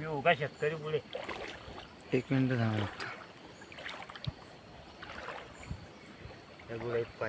मी उगा शेतकरी पुढे. एक मिनिट थांबा त्या गुळे पाय.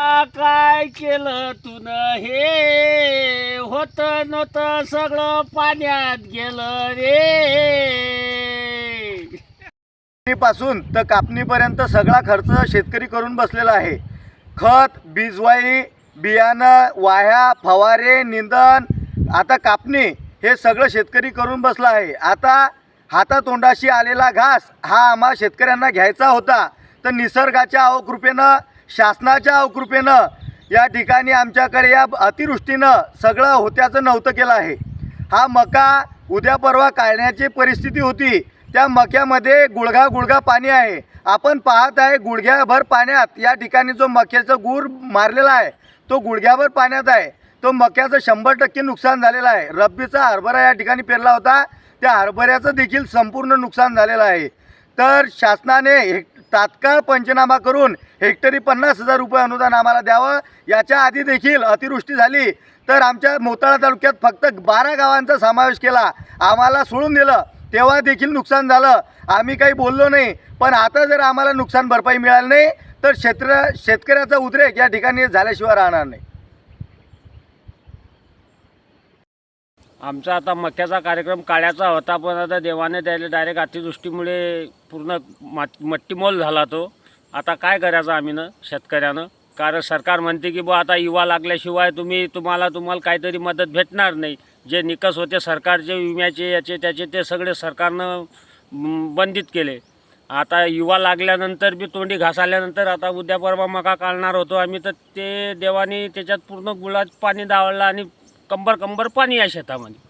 काय केलं तुन? हे होत नव्हतं सगळं पाण्यात गेलं रे. पासून तर कापणीपर्यंत सगळा खर्च शेतकरी करून बसलेला आहे. खत बीजवाई बियाणं वाह्या फवारे निंदन आता कापणी हे सगळं शेतकरी करून बसला आहे. आता हातातोंडाशी आलेला घास हा आम्हा शेतकऱ्यांना घ्यायचा होता. तर निसर्गाच्या अवकृपेनं शासनाच्या अवकृपेनं या ठिकाणी आमच्याकडे या अतिवृष्टीनं सगळं होत्याचं नव्हतं केलं आहे. हा मका उद्या परवा काढण्याची परिस्थिती होती. त्या मक्यामध्ये गुडघा गुडघा पाणी आहे. आपण पाहत आहे गुडघ्याभर पाण्यात या ठिकाणी जो मक्याचा गूर मारलेला आहे तो गुडघ्याभर पाण्यात आहे. तो मक्याचं शंभर टक्के नुकसान झालेलं आहे. रब्बीचा हरभरा या ठिकाणी पेरला होता. त्या हरभऱ्याचं देखील संपूर्ण नुकसान झालेलं आहे. तर शासनाने हे तात्काळ पंचनामा करून हेक्टरी पन्नास हजार रुपये अनुदान आम्हाला द्यावं याच्या आधी देखील अतिवृष्टी झाली. तर आमच्या मोताळा तालुक्यात फक्त बारा गावांचा समावेश केला. आम्हाला सोडून दिलं. तेव्हा देखील नुकसान झालं. आम्ही काही बोललो नाही. पण आता जर आम्हाला नुकसान भरपाई मिळाली नाही तर क्षेत्र शेतकऱ्याचा उद्रेक या ठिकाणी झाल्याशिवाय राहणार नाही. आमचा आता मक्याचा कार्यक्रम काढायचा होता पण आता देवाने द्यायला डायरेक्ट अतिदृष्टीमुळे पूर्ण मात मट्टीमोल झाला तो. आता काय करायचं आम्ही ना शेतकऱ्यानं? कारण सरकार म्हणते की बुवा आता युवा लागल्याशिवाय तुम्ही तुम्हाला तुम्हाला काहीतरी मदत भेटणार नाही. जे निकष होते सरकारचे विम्याचे याचे त्याचे ते सगळे सरकारनं बंदित केले. आता युवा लागल्यानंतर बी तोंडी घासाल्यानंतर आता उद्या परवा मका काढणार होतो आम्ही तर ते देवाने त्याच्यात पूर्ण गुळात पाणी दावळलं आणि कंबर कंबर पाणी आहे शेतामध्ये